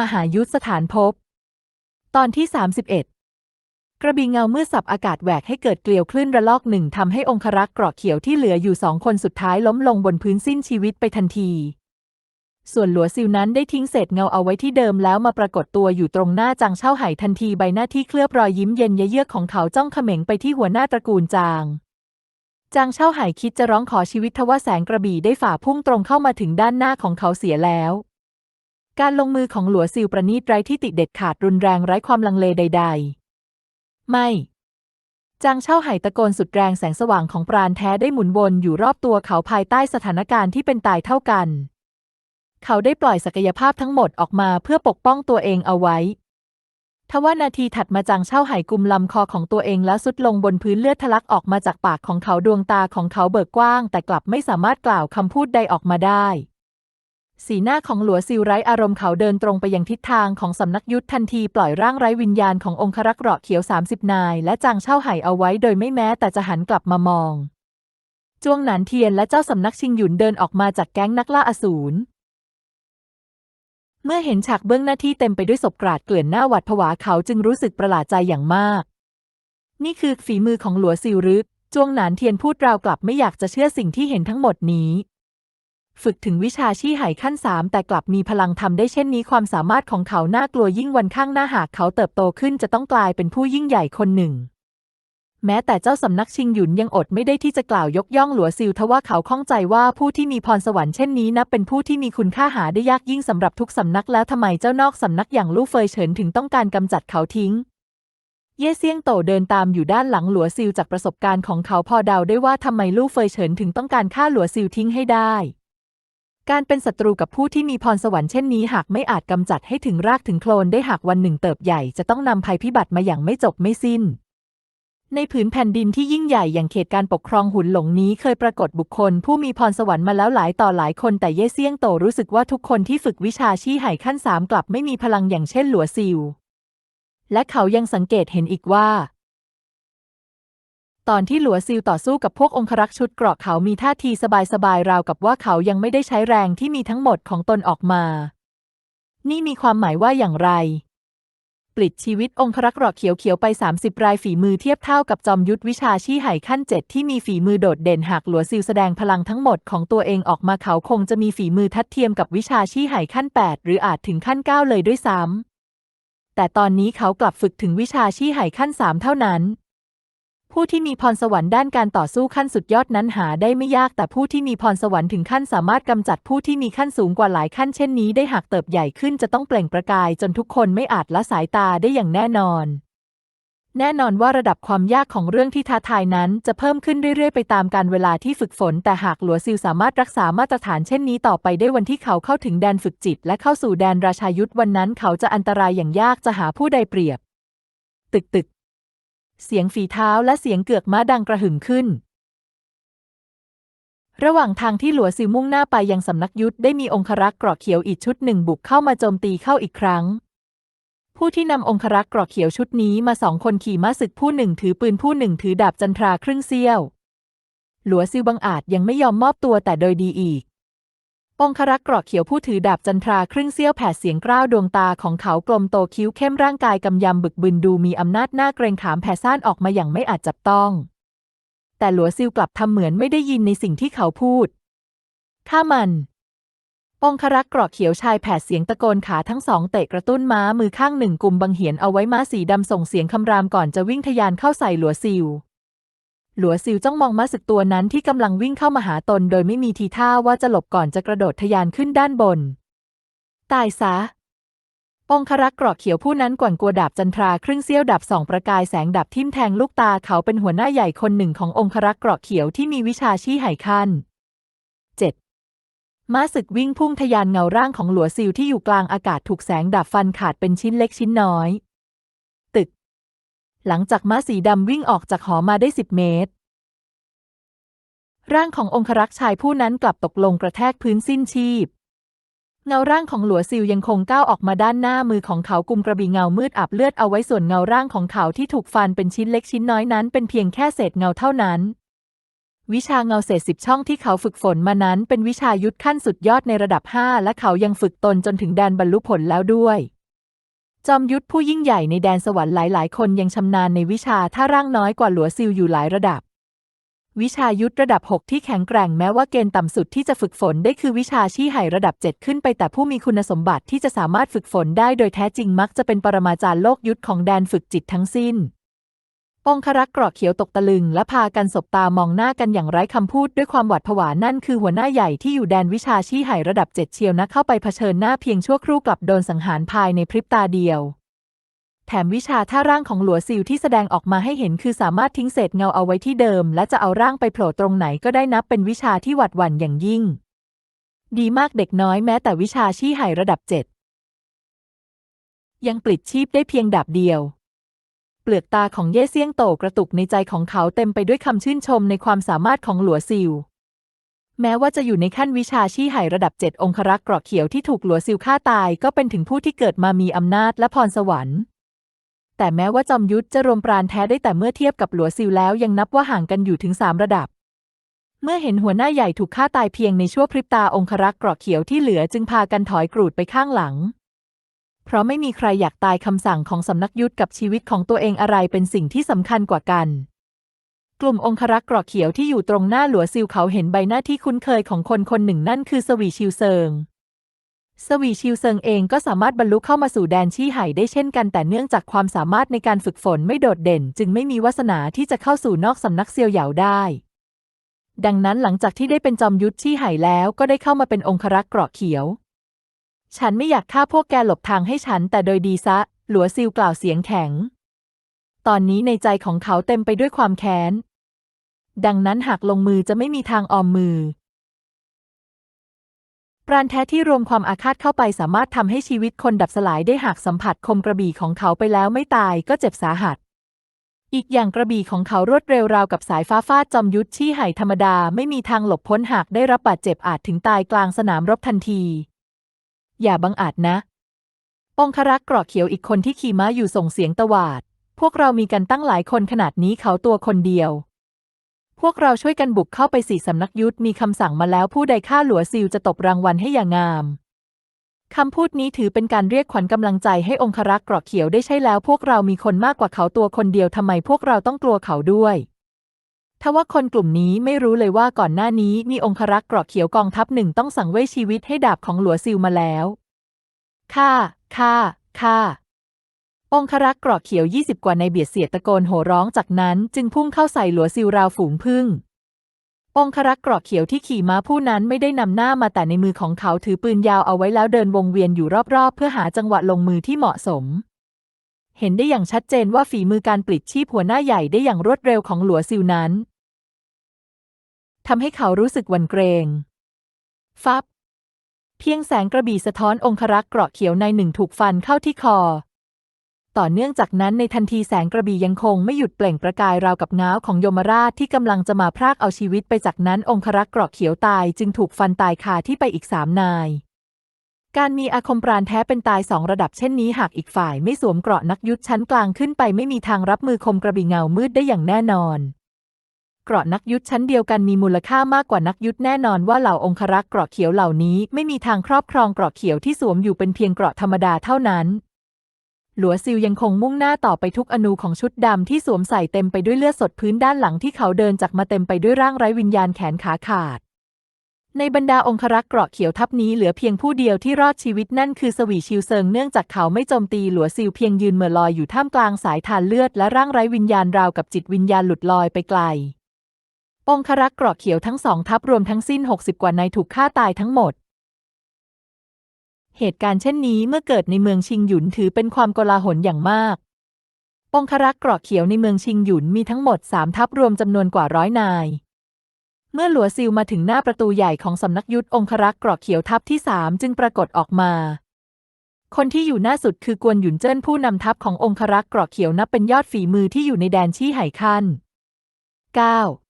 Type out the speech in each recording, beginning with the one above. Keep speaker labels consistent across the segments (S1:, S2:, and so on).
S1: มหายุทธสถานภพตอนที่ 31 กระบี่เงาเมืดสับอากาศแหวกให้เกิดเกลียวคลื่นระลอกหนึ่งทำให้องครักษ์เกราะเขียวที่เหลืออยู่สองคนสุดท้ายล้มลงบนพื้นสิ้นชีวิตไปทันที ส่วนหลัวซิวนั้นได้ทิ้งเศษเงาเอาไว้ที่เดิมแล้วมาปรากฏตัวอยู่ตรงหน้าจางเช่าไห่ทันทีใบหน้าที่เคลือบรอยยิ้มเย็นเยือกของเขาจ้องเขม็งไปที่หัวหน้าตระกูลจางจางเช่าไห่คิดจะร้องขอชีวิตทว่าแสงกระบี่ได้ฝ่าพุ่งตรงเข้ามาถึงด้านหน้าของเขาเสียแล้ว การลงมือของหลัวซิวประณีตไร้ที่ติเด็ดขาดรุนแรงไร้ความลังเลใด ๆ ไม่ จางเช่าไห่ตะโกนสุดแรงแสงสว่างของปราณแท้ได้หมุนวนอยู่รอบตัวเขาภายใต้สถานการณ์ที่เป็นตายเท่ากัน เขาได้ปล่อยศักยภาพทั้งหมดออกมาเพื่อปกป้องตัวเองเอาไว้ทว่านาทีถัดมาจางเช่าไห่กุมลำคอของตัวเองแล้วสุดลงบนพื้นเลือดทะลักออกมาจากปากของเขาดวงตาของเขาเบิกกว้าง แต่กลับไม่สามารถกล่าวคำพูดใดออกมาได้ สีหน้าของหลัวซิวไร้อารมณ์เขาเดินตรงไปยังทิศทางของสำนักยุทธทันทีปล่อยร่างไร้วิญญาณขององครักษ์เกราะเขียว 30 นาย และจางเช่าไห่เอาไว้โดยไม่แม้แต่จะหันกลับมามอง จวงหนานเทียนและเจ้าสำนักชิงหยุนเดินออกมาจากแก๊งนักล่าอสูรเมื่อเห็นฉากเบื้องหน้าที่เต็มไปด้วยศพกราดเกลื่อนหน้าหวัดผวาเขาจึงรู้สึกประหลาดใจอย่างมาก นี่คือฝีมือของหลัวซิวรึจวงหนานเทียนพูดราวกลับไม่อยากจะเชื่อสิ่งที่เห็นทั้งหมดนี้ ฝึกถึงวิชาชี่ไห่ขั้นสามแต่กลับมีพลังทำได้เช่นนี้ความสามารถของเขาน่ากลัวยิ่งวันข้างหน้าหากเขาเติบโตขึ้นจะต้องกลายเป็นผู้ยิ่งใหญ่คนหนึ่ง แม้แต่เจ้าสำนักชิงหยุนยังอดไม่ได้ที่จะกล่าวยกย่องหลัวซิวทว่าเขาข้องใจว่าผู้ที่มีพรสวรรค์เช่นนี้นับเป็นผู้ที่มีคุณค่าหาได้ยากยิ่งสำหรับทุกสำนักแล้วทำไมเจ้านอกสำนักอย่างลู่เฟยเฉินถึงต้องการกำจัดเขาทิ้งเย่เซียงโตเดินตามอยู่ด้านหลังหลัวซิวจากประสบการณ์ของเขาพอเดาได้ว่าทำไมลู่เฟยเฉินถึงต้องการฆ่าหลัวซิวทิ้งให้ได้ การเป็นศัตรูกับผู้ที่มีพรสวรรค์เช่นนี้หากไม่อาจกำจัดให้ถึงรากถึงโคลนได้หากวันหนึ่งเติบใหญ่จะต้องนำภัยพิบัติมาอย่างไม่จบไม่สิ้น ในผืนแผ่นดินที่ยิ่งใหญ่อย่างเขตการปกครองหุนหลงนี้เคยปรากฏบุคคล ผู้มีพรสวรรค์มาแล้วหลายต่อหลายคนแต่เย่เซียงโตรู้สึกว่าทุกคนที่ฝึกวิชาชี้ไห่ขั้นสามกลับไม่มีพลังอย่างเช่นหลัวซิว และเขายังสังเกตเห็นอีกว่า ตอนที่หลัวซิลต่อสู้กับพวกองครักษ์ชุดเกราะเขามีท่าทีสบายๆราวกับว่าเขายังไม่ได้ใช้แรงที่มีทั้งหมดของตนออกมา นี่มีความหมายว่าอย่างไร ปลิดชีวิตองครักษ์เกราะเขียวๆไป 30 รายฝีมือเทียบเท่ากับจอมยุทธวิชาชี่ไห่ขั้นเจ็ดที่มีฝีมือโดดเด่นหากหลัวซิลแสดงพลังทั้งหมดของตัวเองออกมาเขาคงจะมีฝีมือทัดเทียมกับวิชาชี่ไห่ขั้น 8 หรืออาจถึงขั้น 9 เลยด้วยซ้ำแต่ตอนนี้เขากลับฝึกถึงวิชาชี่ไห่ขั้น3เท่านั้น ผู้ที่มีพรสวรรค์ด้านการต่อสู้ขั้นสุดยอดนั้นหาได้ไม่ยากแต่ผู้ที่มีพรสวรรค์ถึงขั้นสามารถกำจัดผู้ที่มีขั้นสูงกว่าหลายขั้นเช่นนี้ได้หากเติบใหญ่ขึ้นจะต้องเปล่งประกายจนทุกคนไม่อาจละสายตาได้อย่างแน่นอน แน่นอนว่าระดับความยากของเรื่องที่ท้าทายนั้นจะเพิ่มขึ้นเรื่อยๆ ไปตามการเวลาที่ฝึกฝน แต่หากหลัวซิลสามารถรักษามาตรฐานเช่นนี้ต่อไปได้วันที่เขาเข้าถึงแดนฝึกจิต และเข้าสู่แดนราชายุทธวันนั้นเขาจะอันตรายอย่างยากจะหาผู้ใดเปรียบ ตึกตึก เสียงฝีเท้าและเสียงเกือกม้าดังกระหึ่มขึ้น ระหว่างทางที่หลัวซิวมุ่งหน้าไปยังสำนักยุทธได้มีองครักษ์กราะเขียวอีกชุดหนึ่งบุกเข้ามาโจมตีเข้าอีกครั้ง ผู้ที่นำองครักษ์กราะเขียวชุดนี้มาสองคนขี่ม้าศึกผู้หนึ่งถือปืนผู้หนึ่งถือดาบจันทราครึ่งเสี้ยว หลัวซิวบังอาจยังไม่ยอมมอบตัวแต่โดยดีอีก องครักษ์กราะเขียวผู้ถือดาบจันทราครึ่งเสี้ยวแผดเสียงกร้าวดวงตาของเขากลมโตคิ้วเข้มร่างกายกำยำบึกบึนดูมีอำนาจหน้าเกรงขามแผ่ซ่านออกมาอย่างไม่อาจจับต้อง แต่หลัวซิวกลับทำเหมือนไม่ได้ยินในสิ่งที่เขาพูดข้ามันองครักษ์กราะเขียวชายแผดเสียงตะโกนขาทั้งสองเตะกระตุ้นม้ามือข้างหนึ่งกุมบังเหียนเอาไว้ม้าสีดำส่งเสียงคำรามก่อนจะวิ่งทะยานเข้าใส่หลัวซิว หลัวซิวจ้องมองม้าศึกตัวนั้นที่กำลังวิ่งเข้ามาหาตน โดยไม่มีทีท่าว่าจะหลบก่อนจะกระโดดทะยานขึ้นด้านบน ตายซะ องครักษ์เกราะเขียวผู้นั้นกว่นกลัวดาบจันทราครึ่งเสี้ยวดับสองประกายแสงดับทิ่มแทงลูกตาเขาเป็นหัวหน้าใหญ่คนหนึ่งขององครักษ์เกราะเขียวที่มีวิชาชี้ไห่ขั้นเจ็ดม้าศึกวิ่งพุ่งทะยานเงาร่างของหลัวซิวที่อยู่กลางอากาศถูกแสงดับฟันขาดเป็นชิ้นเล็กชิ้นน้อย หลังจากม้าสีดำวิ่งออกจากหอมาได้สิบเมตร ร่างขององครักษ์ชายผู้นั้นกลับตกลงกระแทกพื้นสิ้นชีพ เงาร่างของหลัวซิวยังคงก้าวออกมาด้านหน้ามือของเขากุมกระบี่เงามืดอาบเลือดเอาไว้ส่วนเงาร่างของเขาที่ถูกฟันเป็นชิ้นเล็กชิ้นน้อยนั้นเป็นเพียงแค่เศษเงาเท่านั้น วิชาเงาเศษสิบช่องที่เขาฝึกฝนมานั้นเป็นวิชายุทธขั้นสุดยอดในระดับ5และเขายังฝึกตนจนถึงแดนบรรลุผลแล้วด้วย จอมยุทธผู้ยิ่งใหญ่ในแดนสวรรค์หลาย ๆ คนยังชำนาญในวิชาท่าร่างน้อยกว่าหลัวซิลอยู่หลายระดับ วิชายุทธระดับ 6 ที่แข็งแกร่งแม้ว่าเกณฑ์ต่ำสุดที่จะฝึกฝนได้คือวิชาชี้ไห่ระดับ 7 ขึ้นไปแต่ผู้มีคุณสมบัติที่จะสามารถฝึกฝนได้โดยแท้จริงมักจะเป็นปรมาจารย์โลกยุทธของแดนฝึกจิตทั้งสิ้น องครักษ์กราะเขียวตกตะลึง และพากันสบตามองหน้ากันอย่างไร้คำพูดด้วยความหวาดผวานั่นคือหัวหน้าใหญ่ที่อยู่แดนวิชาชี้ไห่ระดับเจ็ดเชียวนะเข้าไปเผชิญหน้าเพียงชั่วครู่กลับโดนสังหารภายในพริบตาเดียว แถมวิชาท่าร่างของหลัวซิลที่แสดงออกมาให้เห็นคือสามารถทิ้งเศษเงาเอาไว้ที่เดิม และจะเอาร่างไปโผล่ตรงไหนก็ได้นับเป็นวิชาที่หวัดหวั่นอย่างยิ่ง ดีมากเด็กน้อยแม้แต่วิชาชี้ไห่ระดับเจ็ดยังปลิดชีพได้เพียงดาบเดียว เปลือกตาของเย่เซี่ยงโตกระตุกในใจของเขาเต็มไปด้วยคำชื่นชมในความสามารถของหลัวซิลแม้ว่าจะอยู่ในขั้นวิชาชี้ไหระดับเจ็ดองครักษ์กราะเขียวที่ถูกหลัวซิลฆ่าตายก็เป็นถึงผู้ที่เกิดมามีอำนาจและพรสวรรค์ แต่แม้ว่าจอมยุทธจะรวมปราณแท้ได้แต่เมื่อเทียบกับหลัวซิลแล้วยังนับว่าห่างกันอยู่ถึงสามระดับเมื่อเห็นหัวหน้าใหญ่ถูกฆ่าตายเพียงในชั่วพริบตาองครักษ์กราะเขียวที่เหลือจึงพากันถอยกรูดไปข้างหลัง เพราะไม่มีใครอยากตายคำสั่งของสำนักยุทธกับชีวิตของตัวเองอะไรเป็นสิ่งที่สำคัญกว่ากัน กลุ่มองครักษ์กราะเขียวที่อยู่ตรงหน้าหลัวซิลเขาเห็นใบหน้าที่คุ้นเคยของคนคนหนึ่งนั่นคือสวีชิวเซิงสวีชิวเซิงเองก็สามารถบรรลุเข้ามาสู่แดนชี่ไห่ได้เช่นกันแต่เนื่องจากความสามารถในการฝึกฝนไม่โดดเด่น จึงไม่มีวาสนาที่จะเข้าสู่นอกสำนักเซียวเหยาได้ ดังนั้นหลังจากที่ได้เป็นจอมยุทธชี่ไห่แล้วก็ได้เข้ามาเป็นองครักษ์เกราะเขียว ฉันไม่อยากฆ่าพวกแกหลบทางให้ฉันแต่โดยดีซะ หลัวซิลกล่าวเสียงแข็ง ตอนนี้ในใจของเขาเต็มไปด้วยความแค้น ดังนั้นหากลงมือจะไม่มีทางออมมือ ปราณแท้ที่รวมความอาฆาตเข้าไปสามารถทำให้ชีวิตคนดับสลายได้หากสัมผัสคมกระบี่ของเขาไปแล้วไม่ตายก็เจ็บสาหัส อีกอย่างกระบี่ของเขารวดเร็วราวกับสายฟ้าฟาดจอมยุทธชี่ไห่ธรรมดาไม่มีทางหลบพ้นหากได้รับบาดเจ็บอาจถึงตายกลางสนามรบทันที อย่าบังอาจนะ องครักษ์กราะเขียวอีกคนที่ขี่ม้าอยู่ส่งเสียงตวาด พวกเรามีกันตั้งหลายคนขนาดนี้เขาตัวคนเดียว พวกเราช่วยกันบุกเข้าไปสี่สำนักยุทธมีคำสั่งมาแล้วผู้ใดฆ่าหลัวซิลจะตบรางวัลให้อย่างงามคำพูดนี้ถือเป็นการเรียกขวัญกำลังใจให้องครักษ์กราะเขียวได้ใช่แล้ว พวกเรามีคนมากกว่าเขาตัวคนเดียวทำไมพวกเราต้องกลัวเขาด้วย ทว่าคนกลุ่มนี้ไม่รู้เลยว่าก่อนหน้านี้มีองครักษ์เกราะเขียวกองทัพหนึ่งต้องสั่งเว้ยชีวิตให้ดาบของหลัวซิลมาแล้วฆ่าฆ่าฆ่าองครักษ์เกราะเขียวยี่สิบกว่าในเบียดเสียดตะโกนโห่ร้องจากนั้นจึงพุ่งเข้าใส่หลัวซิลราวฝูงพึ่ง องครักษ์เกราะเขียวที่ขี่ม้าผู้นั้นไม่ได้นำหน้ามาแต่ในมือของเขาถือปืนยาวเอาไว้แล้วเดินวงเวียนอยู่รอบๆ เพื่อหาจังหวะลงมือที่เหมาะสม เห็นได้อย่างชัดเจนว่าฝีมือการปลิดชีพหัวหน้าใหญ่ได้อย่างรวดเร็วของหลัวซิลนั้น ทำให้เขารู้สึกหวั่นเกรง ฟับ เพียงแสงกระบี่สะท้อนองครักษ์เกราะเขียวในหนึ่งถูกฟันเข้าที่คอ ต่อเนื่องจากนั้นในทันทีแสงกระบี่ยังคงไม่หยุดเปล่งประกายราวกับง้าวของยมราชที่กำลังจะมาพรากเอาชีวิตไปจากนั้นองครักษ์เกราะเขียวตายจึงถูกฟันตายคาที่ไปอีกสามนายการมีอาคมปราณแท้เป็นตายสองระดับเช่นนี้หากอีกฝ่ายไม่สวมเกราะนักยุทธชั้นกลางขึ้นไปไม่มีทางรับมือคมกระบี่เงามืดได้อย่างแน่นอน เกราะนักยุทธชั้นเดียวกันมีมูลค่ามากกว่านักยุทธแน่นอนว่าเหล่าองครักษ์เกราะเขียวเหล่านี้ไม่มีทางครอบครองเกราะเขียวที่สวมอยู่เป็นเพียงเกราะธรรมดาเท่านั้น หลัวซิลยังคงมุ่งหน้าต่อไปทุกอนูของชุดดำที่สวมใส่เต็มไปด้วยเลือดสดพื้นด้านหลังที่เขาเดินจากมาเต็มไปด้วยร่างไร้วิญญาณแขนขาขาด ในบรรดาองครักษ์เกราะเขียวทัพนี้เหลือเพียงผู้เดียวที่รอดชีวิตนั่นคือสวีชิวเซิงเนื่องจากเขาไม่โจมตีหลัวซิลเพียงยืนเหม่อลอยอยู่ท่ามกลางสายทานเลือดและร่างไร้วิญญาณราวกับจิตวิญญาณหลุดลอยไปไกล องครักษ์เกราะเขียวทั้งสองทัพรวมทั้งสิ้น 60 กว่านายถูกฆ่าตายทั้งหมด เหตุการณ์เช่นนี้เมื่อเกิดในเมืองชิงหยุนถือเป็นความโกลาหลอย่างมากองครักษ์เกราะเขียวในเมืองชิงหยุนมีทั้งหมดสามทัพรวมจำนวนกว่าร้อยนาย เมื่อหลัวซิลมาถึงหน้าประตูใหญ่ของสำนักยุทธองครักษ์เกราะเขียวทัพที่สามจึงปรากฏออกมา คนที่อยู่หน้าสุดคือกวนหยุนเจิ้นผู้นำทัพขององครักษ์เกราะเขียวนับเป็นยอดฝีมือที่อยู่ในแดนชี่ไห่คัน 9.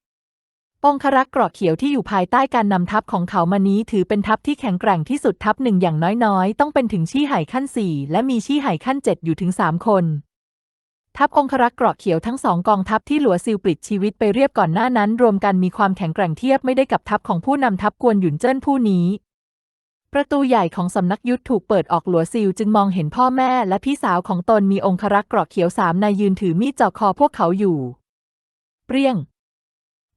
S1: องครักษ์เกราะเขียวที่อยู่ภายใต้การนำทัพของเขามานี้ถือเป็นทัพที่แข็งแกร่งที่สุดทัพหนึ่งอย่างน้อยๆ ต้องเป็นถึงชี่ไห่ขั้นสี่และมีชี่ไห่ขั้นเจ็ดอยู่ถึงสามคน ทัพองครักษ์เกราะเขียวทั้งสองกองทัพที่หลัวซิลปลิดชีวิตไปเรียบก่อนหน้านั้น รวมกันมีความแข็งแกร่งเทียบไม่ได้กับทัพของผู้นำทัพกวนหยุนเจิ้นผู้นี้ประตูใหญ่ของสำนักยุทธถูกเปิดออกหลัวซิลจึงมองเห็นพ่อแม่และพี่สาวของตนมีองครักษ์เกราะเขียวสามนายยืนถือมีดจ่อคอพวกเขาอยู่ เปรี้ยง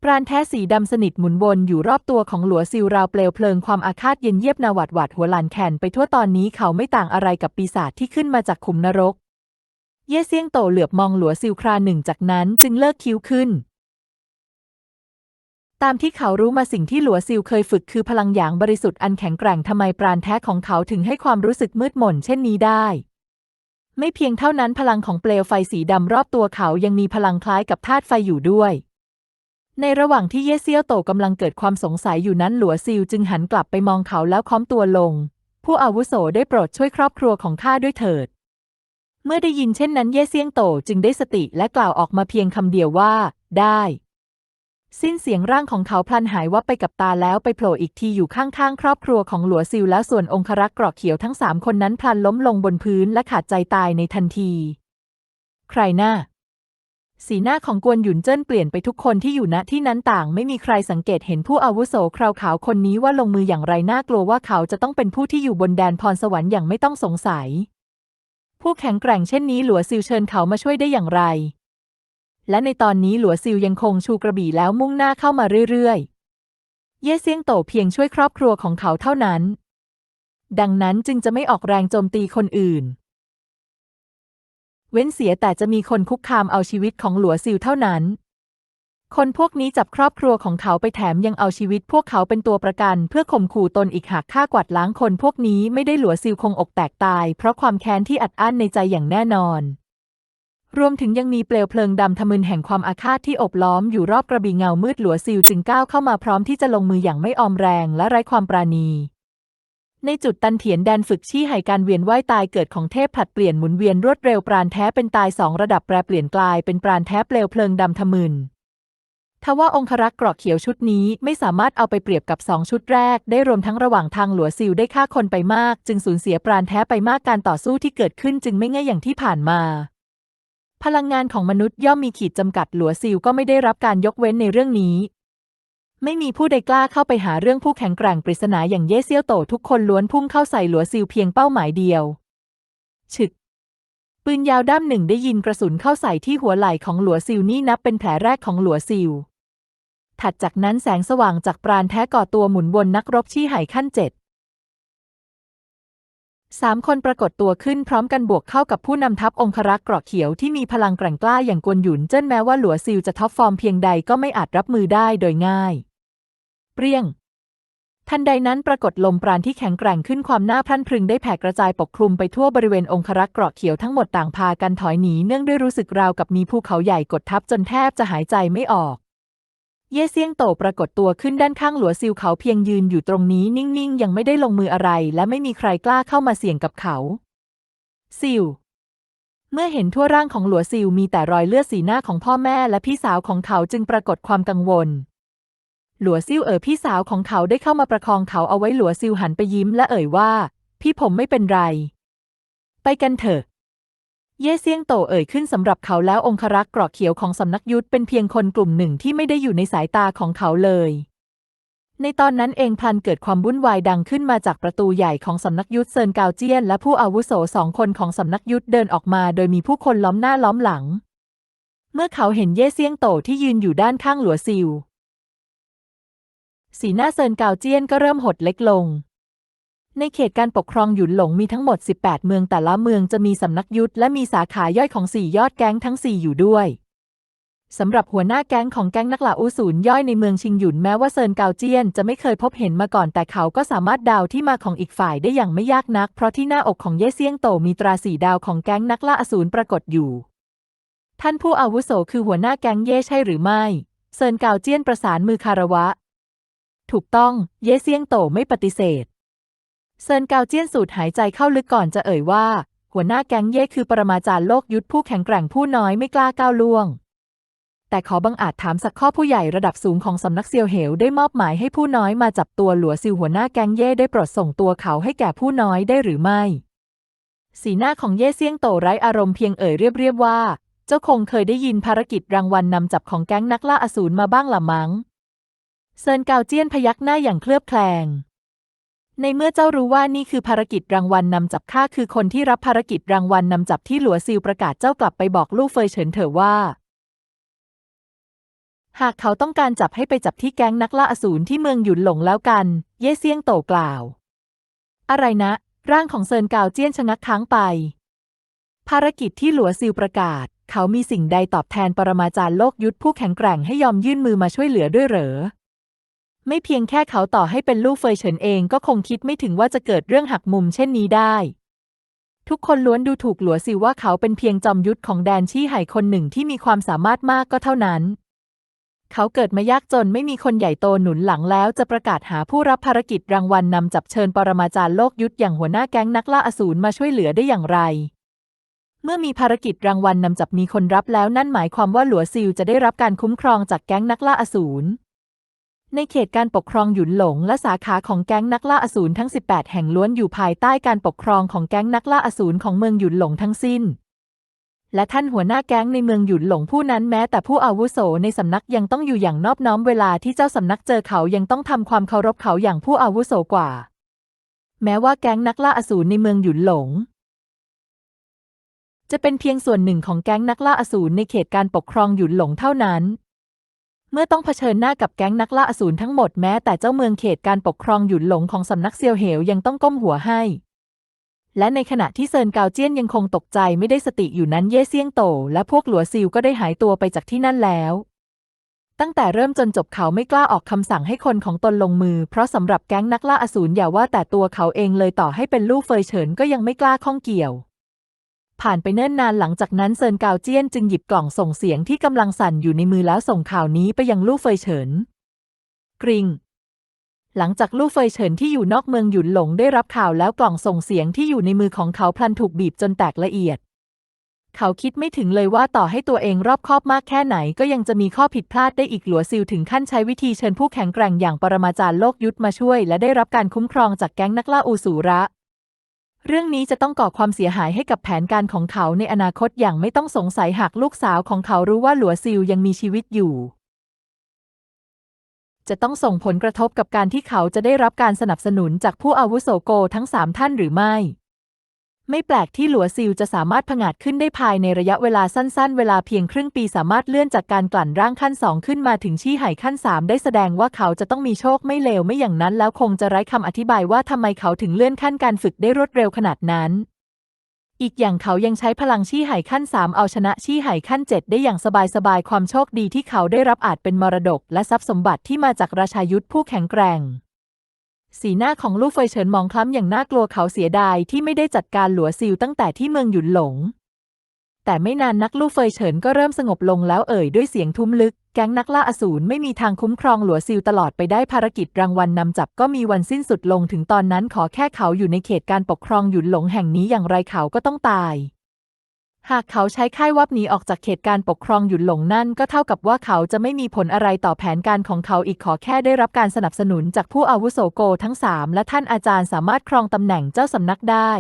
S1: ปราณแท้สีดำสนิทหมุนวนอยู่รอบตัวของหลัวซิลราวเปลวเพลิงความอาฆาตเย็นเยียบนาหวัดหวัดหัวหลานแขนไปทั่วตอนนี้เขาไม่ต่างอะไรกับปีศาจที่ขึ้นมาจากขุมนรก เย่เซียงโตเหลือบมองหลัวซิลคราหนึ่งจากนั้นจึงเลิกคิ้วขึ้น ตามที่เขารู้มาสิ่งที่หลัวซิลเคยฝึกคือพลังหยางบริสุทธิ์อันแข็งแกร่งทำไมปราณแท้ของเขาถึงให้ความรู้สึกมืดมนเช่นนี้ได้ไม่เพียงเท่านั้นพลังของเปลวไฟสีดำรอบตัวเขายังมีพลังคล้ายกับธาตุไฟอยู่ด้วย ในระหว่างที่เย่เซียวโตกำลังเกิดความสงสัยอยู่นั้นหลัวซิลจึงหันกลับไปมองเขาแล้วค้อมตัวลง ผู้อาวุโสได้โปรดช่วยครอบครัวของข้าด้วยเถิด เมื่อได้ยินเช่นนั้นเย่เซียงโตจึงได้สติและกล่าวออกมาเพียงคำเดียวว่า ได้ สิ้นเสียงร่างของเขาพลันหายวับไปกับตาแล้วไปโผล่อีกทีอยู่ข้างๆ ครอบครัวของหลัวซิลแล้วส่วนองครักษ์กราะเขียวทั้งสามคนนั้นพลันล้มลงบนพื้นและขาดใจตายในทันที ใครหน้า สีหน้าของกวนหยุนเจิ้นเปลี่ยนไปทุกคนที่อยู่ณที่นั้นต่างไม่มีใครสังเกตเห็นผู้อาวุโสคราวขาวคนนี้ว่าลงมืออย่างไรน่ากลัวว่าเขาจะต้องเป็นผู้ที่อยู่บนแดนพรสวรรค์อย่างไม่ต้องสงสัย ผู้แข็งแกร่งเช่นนี้หลัวซิลเชิญเขามาช่วยได้อย่างไร และในตอนนี้หลัวซิลยังคงชูกระบี่แล้วมุ่งหน้าเข้ามาเรื่อยๆ เย่เซียงโตเพียงช่วยครอบครัวของเขาเท่านั้น ดังนั้นจึงจะไม่ออกแรงโจมตีคนอื่น เว้นเสียแต่จะมีคนคุกคามเอาชีวิตของหลัวซิลเท่านั้น คนพวกนี้จับครอบครัวของเขาไปแถมยังเอาชีวิตพวกเขาเป็นตัวประกัน เพื่อข่มขู่ตนอีกหากฆ่ากวาดล้างคนพวกนี้ไม่ได้หลัวซิลคงอกแตกตาย เพราะความแค้นที่อัดอั้นในใจอย่างแน่นอน รวมถึงยังมีเปลวเพลิงดำทะมึนแห่งความอาฆาตที่อบล้อมอยู่รอบกระบี่เงามืดหลัวซิลจึงก้าวเข้ามาพร้อมที่จะลงมืออย่างไม่ออมแรงและไร้ความปราณี ในจุดตันเถียนแดนฝึกชี้ให้การเวียนว่ายตายเกิดของเทพผลัดเปลี่ยนหมุนเวียนรวดเร็วปราณแท้เป็นตายสองระดับแปรเปลี่ยนกลายเป็นปราณแท้เปลวเพลิงดำทะมึนทว่าองครักษ์กราะเขียวชุดนี้ไม่สามารถเอาไปเปรียบกับสองชุดแรก ได้รวมทั้งระหว่างทางหลัวซิลได้ฆ่าคนไปมาก จึงสูญเสียปราณแท้ไปมากการต่อสู้ที่เกิดขึ้นจึงไม่ง่ายอย่างที่ผ่านมา พลังงานของมนุษย์ย่อมมีขีดจำกัดหลัวซิลก็ไม่ได้รับการยกเว้นในเรื่องนี้ ไม่มีผู้ใดกล้าเข้าไปหาเรื่องผู้แข็งแกร่งปริศนาอย่างเย่เซี่ยวโตทุกคนล้วนพุ่งเข้าใส่หลัวซิลเพียงเป้าหมายเดียว ฉึก ปืนยาวด้ามหนึ่งได้ยินกระสุนเข้าใส่ที่หัวไหล่ของหลัวซิลนี่นับเป็นแผลแรกของหลัวซิลถัดจากนั้นแสงสว่างจากปราณแท้ก่อตัวหมุนวนนักรบชี้ไหขั้นเจ็ดสามคนปรากฏตัวขึ้นพร้อมกันบวกเข้ากับผู้นำทัพองครักษ์เกราะเขียวที่มีพลังแกร่งกล้าอย่างกวนหยุนเจิ้นแม้ว่าหลัวซิลจะท็อปฟอร์มเพียงใดก็ไม่อาจรับมือได้โดยง่าย เปรี้ยง ทันใดนั้นปรากฏลมปราณที่แข็งแกร่งขึ้นความหน้าพรั่นพรึงได้แผ่กระจายปกคลุมไปทั่วบริเวณองครักษ์เกราะเขียวทั้งหมดต่างพากันถอยหนีเนื่องด้วยรู้สึกราวกับมีภูเขาใหญ่กดทับจนแทบจะหายใจไม่ออก เย่เซียงโตปรากฏตัวขึ้นด้านข้างหลัวซิลเขาเพียงยืนอยู่ตรงนี้นิ่งๆ ยังไม่ได้ลงมืออะไร และไม่มีใครกล้าเข้ามาเสี่ยงกับเขา ซิลเมื่อเห็นทั่วร่างของหลัวซิลมีแต่รอยเลือดสีหน้าของพ่อแม่และพี่สาวของเขาจึงปรากฏความกังวล หลัวซิลเอ๋อพี่สาวของเขาได้เข้ามาประคองเขาเอาไว้หลัวซิลหันไปยิ้มและเอ่ยว่า พี่ผมไม่เป็นไร ไปกันเถอะ เย่เซียงโตเอ่ยขึ้นสำหรับเขาแล้วองครักษ์กราะเขียวของสำนักยุทธเป็นเพียงคนกลุ่มหนึ่งที่ไม่ได้อยู่ในสายตาของเขาเลย ในตอนนั้นเองพลันเกิดความวุ่นวายดังขึ้นมาจากประตูใหญ่ของสำนักยุทธเซินกาวเจียน และผู้อาวุโสสองคนของสำนักยุทธเดินออกมา โดยมีผู้คนล้อมหน้าล้อมหลัง เมื่อเขาเห็นเย่เซียงโตที่ยืนอยู่ด้านข้างหลัวซิล สีหน้าเซินเกาเจี้ยนก็เริ่มหดเล็กลง ในเขตการปกครองหยุนหลงมีทั้งหมด 18 เมืองแต่ละเมืองจะมีสำนักยุทธและมีสาขาย่อยของสี่ยอดแก๊งทั้ง4อยู่ด้วยสำหรับหัวหน้าแก๊งของแก๊งนักล่าอูศูนย์ย่อยในเมืองชิงหยุนแม้ว่าเซินเกาเจี้ยนจะไม่เคยพบเห็นมาก่อนแต่เขาก็สามารถเดาที่มาของอีกฝ่ายได้อย่างไม่ยากนัก เพราะที่หน้าอกของเย่เซียงโตมีตราสีดาวของแก๊งนักล่าอสูรปรากฏอยู่ ท่านผู้อาวุโสคือหัวหน้าแก๊งเย่ใช่หรือไม่ เซินเกาเจี้ยนประสานมือคารวะ ถูกต้อง เย่เซียงโตไม่ปฏิเสธ เซินกาวเจี้ยนสูดหายใจเข้าลึกก่อนจะเอ่ยว่า หัวหน้าแก๊งเย่คือปรมาจารย์โลกยุทธผู้แข็งแกร่งผู้น้อยไม่กล้าก้าวล่วง แต่ขอบังอาจถามสักข้อผู้ใหญ่ระดับสูงของสำนักเซียวเหวได้มอบหมายให้ผู้น้อยมาจับตัวหลัวซิวหัวหน้าแก๊งเย่ได้โปรดส่งตัวเขาให้แก่ผู้น้อยได้หรือไม่ สีหน้าของเย่เซียงโตไร้อารมณ์เพียงเอ่ยเรียบๆว่า เจ้าคงเคยได้ยินภารกิจรางวัลนำจับของแก๊งนักล่าอสูรมาบ้างหละมั้ง เซินเกาเจี้ยนพยักหน้าอย่างเคลือบแคลง ในเมื่อเจ้ารู้ว่านี่คือภารกิจรางวัลนำจับข้าคือคนที่รับภารกิจรางวัลนำจับที่หลัวซิลประกาศเจ้ากลับไปบอกลู่เฟยเฉินเถอะว่า หากเขาต้องการจับให้ไปจับที่แก๊งนักล่าอสูรที่เมืองหยุนหลงแล้วกัน เย่เซียงโตกล่าว อะไรนะ ร่างของเซินเกาเจี้ยนชะงักค้างไป ภารกิจที่หลัวซิลประกาศ เขามีสิ่งใดตอบแทนปรมาจารย์โลกยุทธผู้แข็งแกร่งให้ยอมยื่นมือมาช่วยเหลือด้วยเหรอ ไม่เพียงแค่เขาต่อให้เป็นลูกเฟยเฉินเองก็คงคิดไม่ถึงว่าจะเกิดเรื่องหักมุมเช่นนี้ได้ ทุกคนล้วนดูถูกหลัวซิลว่าเขาเป็นเพียงจอมยุทธของแดนชี่ไห่คนหนึ่งที่มีความสามารถมากก็เท่านั้น เขาเกิดมายากจนไม่มีคนใหญ่โตหนุนหลังแล้วจะประกาศหาผู้รับภารกิจรางวัลนำจับเชิญปรมาจารย์โลกยุทธอย่างหัวหน้าแก๊งนักล่าอสูรมาช่วยเหลือได้อย่างไรเมื่อมีภารกิจรางวัลนำจับมีคนรับแล้วนั่นหมายความว่าหลัวซิลจะได้รับการคุ้มครองจากแก๊งนักล่าอสูร ในเขตการปกครองหยุนหลงและสาขาของแก๊งนักล่าอสูรทั้ง 18 แห่งล้วนอยู่ภายใต้การปกครองของแก๊งนักล่าอสูรของเมืองหยุนหลงทั้งสิ้น และท่านหัวหน้าแก๊งในเมืองหยุนหลงผู้นั้นแม้แต่ผู้อาวุโสในสำนักยังต้องอยู่อย่างนอบน้อมเวลาที่เจ้าสำนักเจอเขายังต้องทำความเคารพเขาอย่างผู้อาวุโสกว่า แม้ว่าแก๊งนักล่าอสูรในเมืองหยุนหลงจะเป็นเพียงส่วนหนึ่งของแก๊งนักล่าอสูรในเขตการปกครองหยุนหลงเท่านั้น เมื่อต้องเผชิญหน้ากับแก๊งนักล่าอสูรทั้งหมดแม้แต่เจ้าเมืองเขตการปกครองหยุนหลงของสำนักเซียวเหวยังต้องก้มหัวให้ และในขณะที่เซินเกาเจี้ยนยังคงตกใจไม่ได้สติอยู่นั้นเย่เซียงโตและพวกหลัวซิลก็ได้หายตัวไปจากที่นั่นแล้ว ตั้งแต่เริ่มจนจบเขาไม่กล้าออกคำสั่งให้คนของตนลงมือ เพราะสำหรับแก๊งนักล่าอสูรอย่าว่าแต่ตัวเขาเองเลยต่อให้เป็นลู่เฟยเฉินก็ยังไม่กล้าข้องเกี่ยว ผ่านไปเนิ่นนานหลังจากนั้นเซินเกาเจี้ยนจึงหยิบกล่องส่งเสียงที่กำลังสั่นอยู่ในมือแล้วส่งข่าวนี้ไปยังลู่เฟยเฉิน กริง หลังจากลู่เฟยเฉินที่อยู่นอกเมืองหยุนหลงได้รับข่าวแล้วกล่องส่งเสียงที่อยู่ในมือของเขาพลันถูกบีบจนแตกละเอียด เขาคิดไม่ถึงเลยว่าต่อให้ตัวเองรอบคอบมากแค่ไหน ก็ยังจะมีข้อผิดพลาดได้อีกหลัวซิลถึงขั้นใช้วิธีเชิญผู้แข็งแกร่งอย่างปรมาจารย์โลกยุทธมาช่วย และได้รับการคุ้มครองจากแก๊งนักล่าอูสูระ เรื่องนี้จะต้องก่อความเสียหายให้กับแผนการของเขาในอนาคตอย่างไม่ต้องสงสัยหากลูกสาวของเขารู้ว่าหลัวซิลยังมีชีวิตอยู่ จะต้องส่งผลกระทบกับการที่เขาจะได้รับการสนับสนุนจากผู้อาวุโสโกทั้งสามท่านหรือไม่ ไม่แปลกที่หลัวซิลจะสามารถผงาดขึ้นได้ภายในระยะเวลาสั้นๆ เวลาเพียงครึ่งปีสามารถเลื่อนจากการกลั่นร่างขั้นสองขึ้นมาถึงชี้ไห่ขั้นสามได้แสดงว่าเขาจะต้องมีโชคไม่เลวไม่อย่างนั้น แล้วคงจะไร้คำอธิบายว่าทำไมเขาถึงเลื่อนขั้นการฝึกได้รวดเร็วขนาดนั้น อีกอย่างเขายังใช้พลังชี้ไห่ขั้นสามเอาชนะชี้ไห่ขั้นเจ็ดได้อย่างสบายๆความโชคดีที่เขาได้รับอาจเป็นมรดก และทรัพย์สมบัติที่มาจากราชายุทธผู้แข็งแกร่ง สีหน้าของลู่เฟยเฉินมองคล้ำอย่างน่ากลัวเขาเสียดายที่ไม่ได้จัดการหลัวซิลตั้งแต่ที่เมืองหยุนหลง แต่ไม่นานนักลู่เฟยเฉินก็เริ่มสงบลงแล้วเอ่ยด้วยเสียงทุ้มลึก แก๊งนักล่าอสูรไม่มีทางคุ้มครองหลัวซิลตลอดไปได้ภารกิจรางวัลนนำจับก็มีวันสิ้นสุดลงถึงตอนนั้นขอแค่เขาอยู่ในเขตการปกครองหยุนหลงแห่งนี้อย่างไรเขาก็ต้องตาย หากเขาใช้ค่ายวับหนีออกจากเขตการปกครองหยุนหลงนั่นก็เท่ากับว่าเขาจะไม่มีผลอะไรต่อแผนการของเขาอีกขอแค่ได้รับการสนับสนุนจากผู้อาวุโสโกทั้งสามและท่านอาจารย์สามารถครองตำแหน่งเจ้าสำนักได้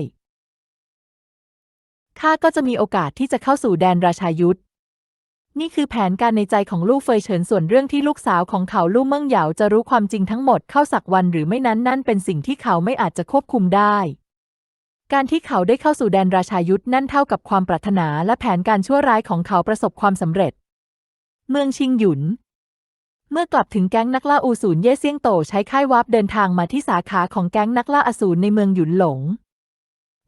S1: ข้าก็จะมีโอกาสที่จะเข้าสู่แดนราชายุทธนี่คือแผนการในใจของลู่เฟยเฉินส่วนเรื่องที่ลูกสาวของเขาลู่เมิ่งเหยาจะรู้ความจริงทั้งหมดเข้าสักวันหรือไม่นั้นนั่นเป็นสิ่งที่เขาไม่อาจจะควบคุมได้ การที่เขาได้เข้าสู่แดนราชายุทธนั่นเท่ากับความปรารถนาและแผนการชั่วร้ายของเขาประสบความสำเร็จ เมืองชิงหยุน เมื่อกลับถึงแก๊งนักล่าอูสูรเย่เซียงโตใช้ค่ายวาร์ปเดินทางมาที่สาขาของแก๊งนักล่าอสูรในเมืองหยุนหลง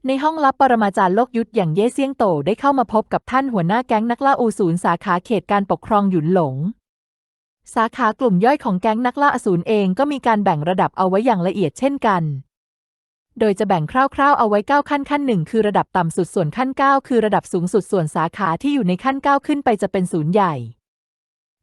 S1: ในห้องลับปรมาจารย์โลกยุทธอย่างเย่เซียงโตได้เข้ามาพบกับท่านหัวหน้าแก๊งนักล่าอูสูรสาขาเขตการปกครองหยุนหลง สาขากลุ่มย่อยของแก๊งนักล่าอสูรเองก็มีการแบ่งระดับเอาไว้อย่างละเอียดเช่นกัน โดยจะแบ่งคร่าวๆ เอาไว้ 9 ขั้นขั้นหนึ่งคือระดับต่ำสุดส่วนขั้น 9 คือระดับสูงสุดส่วนสาขาที่อยู่ในขั้น 9 ขึ้นไปจะเป็นศูนย์ใหญ่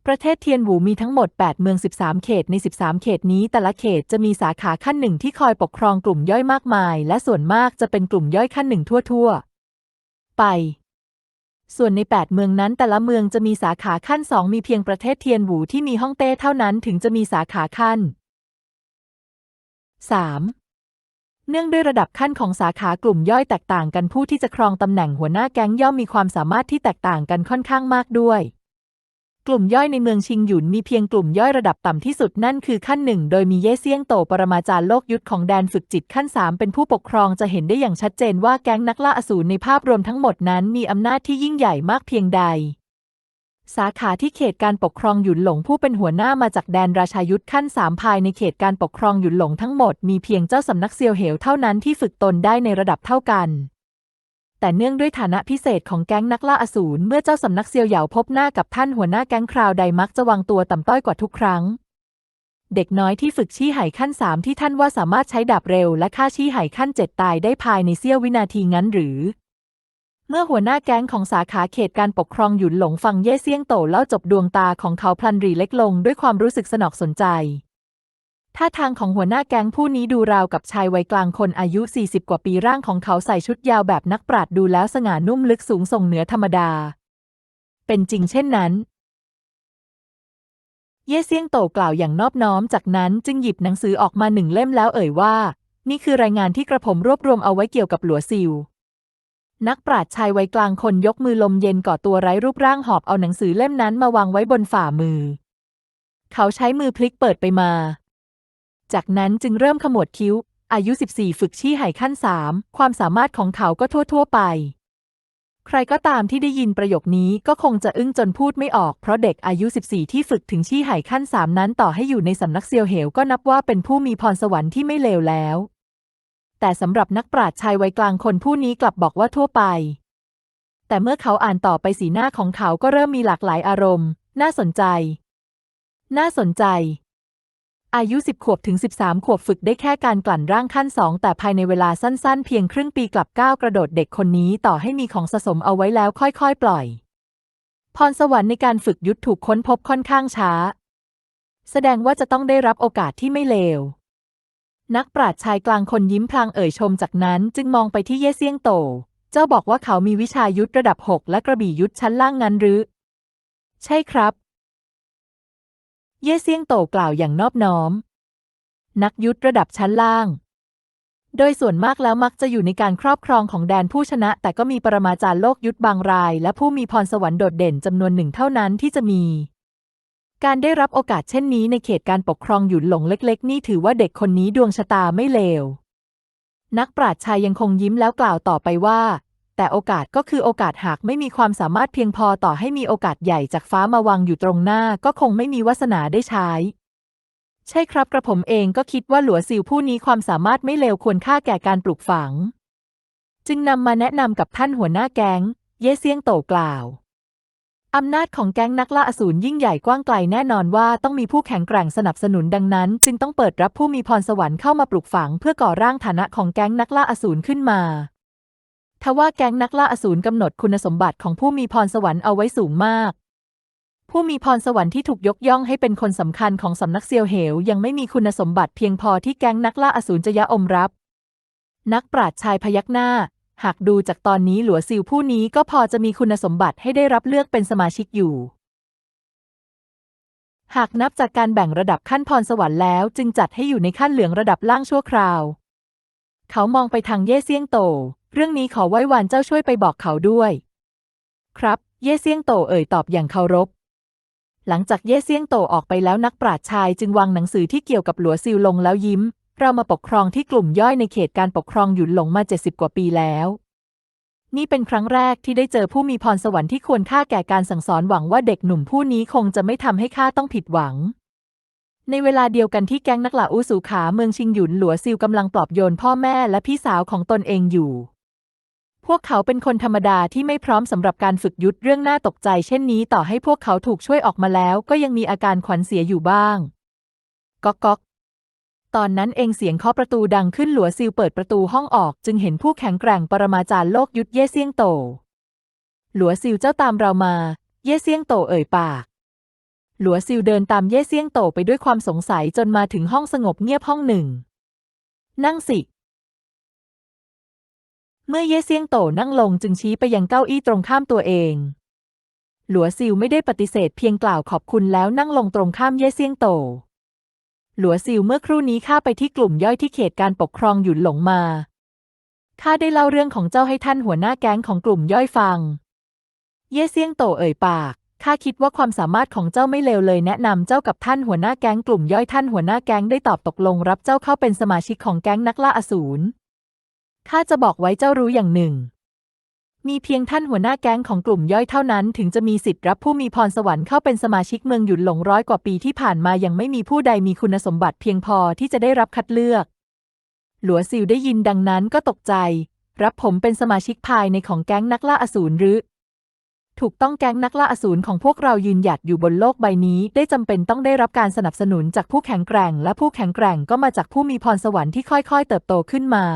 S1: ประเทศเทียนหวูมีทั้งหมด 8 เมือง 13 เขตใน 13 เขตนี้ แต่ละเขตจะมีสาขาขั้นหนึ่งที่คอยปกครองกลุ่มย่อยมากมาย และส่วนมากจะเป็นกลุ่มย่อยขั้นหนึ่งทั่วๆ ไป ส่วนใน 8 เมืองนั้นแต่ละเมืองจะมีสาขาขั้น 2 มีเพียงประเทศเทียนหวูที่มีฮ่องเต้เท่านั้นถึงจะมีสาขาขั้น 3. เนื่องด้วยระดับขั้นของสาขากลุ่มย่อยแตกต่างกันผู้ที่จะครองตำแหน่งหัวหน้าแก๊งย่อมมีความสามารถที่แตกต่างกันค่อนข้างมากด้วย กลุ่มย่อยในเมืองชิงหยุนมีเพียงกลุ่มย่อยระดับต่ำที่สุดนั่นคือขั้นหนึ่งโดยมีเย่เซียงโตปรมาจารย์โลกยุทธของแดนฝึกจิตขั้นสามเป็นผู้ปกครองจะเห็นได้อย่างชัดเจนว่าแก๊งนักล่าอสูรในภาพรวมทั้งหมดนั้นมีอำนาจที่ยิ่งใหญ่มากเพียงใด สาขาที่เขตการปกครองหยุนหลงผู้เป็นหัวหน้ามาจากแดนราชายุทธขั้นสามภายในเขตการปกครองหยุนหลงทั้งหมดมีเพียงเจ้าสำนักเซียวเหวเท่านั้นที่ฝึกตนได้ในระดับเท่ากัน แต่เนื่องด้วยฐานะพิเศษของแก๊งนักล่าอสูรเมื่อเจ้าสำนักเซียวเหยาพบหน้ากับท่านหัวหน้าแก๊งคราวใดมักจะวางตัวต่ำต้อยกว่าทุกครั้ง เด็กน้อยที่ฝึกชี้ไหขั้นสามที่ท่านว่าสามารถใช้ดาบเร็วและฆ่าชี้ไหขั้นเจ็ดตายได้ภายในเสี้ยววินาทีงั้นหรือ เมื่อหัวหน้าแก๊งของสาขาเขตการปกครองหยุนหลงฟังเย่เซี่ยงโตเล่าจบดวงตาของเขาพลันรีเล็กลงด้วยความรู้สึกสนอกสนใจ ท่าทางของหัวหน้าแก๊งผู้นี้ดูราวกับชายวัยกลางคนอายุ 40 กว่าปีร่างของเขาใส่ชุดยาวแบบนักปราดดูแล้วสง่านุ่มลึกสูงส่งเหนือธรรมดา เป็นจริงเช่นนั้น เย่เซี่ยงโตกล่าวอย่างนอบน้อมจากนั้นจึงหยิบหนังสือออกมาหนึ่งเล่มแล้วเอ่ยว่า นี่คือรายงานที่กระผมรวบรวมเอาไว้เกี่ยวกับหลัวซิว นักปราชญ์ชายวัยกลางคนยกมือลมเย็นก่อตัวไร้รูปร่างหอบเอาหนังสือเล่มนั้นมาวางไว้บนฝ่ามือ เขาใช้มือพลิกเปิดไปมา จากนั้นจึงเริ่มขมวดคิ้ว อายุ 14 ฝึกชี้ไห่ขั้นสามความสามารถของเขาก็ทั่ว ๆ ไป ใครก็ตามที่ได้ยินประโยคนี้ก็คงจะอึ้งจนพูดไม่ออก เพราะเด็กอายุ 14 ที่ฝึกถึงชี้ไห่ขั้นสามนั้นต่อให้อยู่ในสำนักเซียวเหวก็นับว่าเป็นผู้มีพรสวรรค์ที่ไม่เลวแล้ว แต่สำหรับนักปราชญ์ชายวัยกลางคนผู้นี้กลับบอกว่าทั่วไป แต่เมื่อเขาอ่านต่อไปสีหน้าของเขาก็เริ่มมีหลากหลายอารมณ์ น่าสนใจ น่าสนใจ อายุ10ขวบถึง 13 ขวบฝึกได้แค่การกลั่นร่างขั้นสองแต่ภายในเวลาสั้นๆ เพียงครึ่งปีกลับก้าวกระโดดเด็กคนนี้ต่อให้มีของสะสมเอาไว้แล้วค่อยๆ ปล่อย พรสวรรค์ในการฝึกยุทธถูกค้นพบค่อนข้างช้า แสดงว่าจะต้องได้รับโอกาสที่ไม่เลว นักปราชญ์ชายกลางคนยิ้มพลางเอ่ยชมจากนั้นจึงมองไปที่เย่เซียงโต เจ้าบอกว่าเขามีวิชายุทธระดับ6และกระบี่ยุทธชั้นล่างงั้นหรือ ใช่ครับ เย่เซียงโตกล่าวอย่างนอบน้อม นักยุทธระดับชั้นล่าง โดยส่วนมากแล้วมักจะอยู่ในการครอบครองของแดนผู้ชนะ แต่ก็มีปรมาจารย์โลกยุทธบางราย และผู้มีพรสวรรค์โดดเด่นจำนวนหนึ่งเท่านั้นที่จะมี การได้รับโอกาสเช่นนี้ในเขตการปกครองหยุนหลงเล็กๆ นี่ถือว่าเด็กคนนี้ดวงชะตาไม่เลว นักปราชญ์ชายยังคงยิ้มแล้วกล่าวต่อไปว่า แต่โอกาสก็คือโอกาสหากไม่มีความสามารถเพียงพอต่อให้มีโอกาสใหญ่จากฟ้ามาวางอยู่ตรงหน้าก็คงไม่มีวาสนาได้ใช้ ใช่ครับกระผมเองก็คิดว่าหลัวซิวผู้นี้ความสามารถไม่เลวควรค่าแก่การปลูกฝัง จึงนำมาแนะนำกับท่านหัวหน้าแก๊ง เย่เซียงโตกล่าว อำนาจของแก๊งนักล่าอสูรยิ่งใหญ่กว้างไกลแน่นอนว่าต้องมีผู้แข็งแกร่งสนับสนุนดังนั้น จึงต้องเปิดรับผู้มีพรสวรรค์เข้ามาปลูกฝังเพื่อก่อร่างฐานะของแก๊งนักล่าอสูรขึ้นมาทว่าแก๊งนักล่าอสูรกำหนดคุณสมบัติของผู้มีพรสวรรค์เอาไว้สูงมาก ผู้มีพรสวรรค์ที่ถูกยกย่องให้เป็นคนสำคัญของสำนักเซียวเหว ยังไม่มีคุณสมบัติเพียงพอที่แก๊งนักล่าอสูรจะยะอมรับ นักปราชญ์ชายพยักหน้า หากดูจากตอนนี้หลัวซิวผู้นี้ก็พอจะมีคุณสมบัติให้ได้รับเลือกเป็นสมาชิกอยู่ หากนับจากการแบ่งระดับขั้นพรสวรรค์แล้วจึงจัดให้อยู่ในขั้นเหลืองระดับล่างชั่วคราว เขามองไปทางเย่เซียงโต เรื่องนี้ขอไว้วานเจ้าช่วยไปบอกเขาด้วย ครับ เย่เซียงโตเอ่ยตอบอย่างเคารพ หลังจากเย่เซียงโตออกไปแล้วนักปราชญ์ชายจึงวางหนังสือที่เกี่ยวกับหลัวซิวลงแล้วยิ้ม เรามาปกครองที่กลุ่มย่อยในเขตการปกครองหยุนหลงมา 70 กว่าปีแล้ว นี่เป็นครั้งแรกที่ได้เจอผู้มีพรสวรรค์ที่ควรค่าแก่การสั่งสอนหวังว่าเด็กหนุ่มผู้นี้คงจะไม่ทำให้ข้าต้องผิดหวัง ในเวลาเดียวกันที่แก๊งนักล่าอูสูขาเมืองชิงหยุนหลัวซิวกำลังปลอบโยนพ่อแม่และพี่สาวของตนเองอยู่ พวกเขาเป็นคนธรรมดาที่ไม่พร้อมสำหรับการฝึกยุทธเรื่องน่าตกใจ เช่นนี้ต่อให้พวกเขาถูกช่วยออกมาแล้ว ก็ยังมีอาการขวัญเสียอยู่บ้าง ก๊อกก๊อก ตอนนั้นเองเสียงเคาะประตูดังขึ้นหลัวซิวเปิดประตูห้องออก จึงเห็นผู้แข็งแกร่งปรมาจารย์โลกยุทธเย่เซียงโต หลัวซิวเจ้าตามเรามา เย่เซียงโตเอ่ยปาก หลัวซิวเดินตามเย่เซียงโตไปด้วยความสงสัยจนมาถึงห้องสงบเงียบห้องหนึ่ง นั่งสิ เมื่อเย่เซียงโตนั่งลงจึงชี้ไปยังเก้าอี้ตรงข้ามตัวเอง หลัวซิวไม่ได้ปฏิเสธเพียงกล่าวขอบคุณแล้วนั่งลงตรงข้ามเย่เซียงโต หลัวซิวเมื่อครู่นี้ข้าไปที่กลุ่มย่อยที่เขตการปกครองหยุนหลงมา ข้าได้เล่าเรื่องของเจ้าให้ท่านหัวหน้าแก๊งของกลุ่มย่อยฟัง เย่เซียงโตเอ่ยปาก ข้าคิดว่าความสามารถของเจ้าไม่เลวเลยแนะนำเจ้ากับท่านหัวหน้าแก๊งกลุ่มย่อยท่านหัวหน้าแก๊งได้ตอบตกลงรับเจ้าเข้าเป็นสมาชิกของแก๊งนักล่าอสูร ข้าจะบอกไว้เจ้ารู้อย่างหนึ่ง มีเพียงท่านหัวหน้าแก๊งของกลุ่มย่อยเท่านั้นถึงจะมีสิทธิ์รับผู้มีพรสวรรค์เข้าเป็นสมาชิกเมืองหยุนหลงร้อยกว่าปีที่ผ่านมายังไม่มีผู้ใดมีคุณสมบัติเพียงพอที่จะได้รับคัดเลือก หลัวซิวได้ยินดังนั้นก็ตกใจ รับผมเป็นสมาชิกภายในของแก๊งนักล่าอสูรหรือ ถูกต้องแก๊งนักล่าอสูรของพวกเรายืนหยัดอยู่บนโลกใบนี้ ได้จำเป็นต้องได้รับการสนับสนุนจากผู้แข็งแกร่ง และผู้แข็งแกร่งก็มาจากผู้มีพรสวรรค์ที่ค่อย ๆ เติบโตขึ้นมา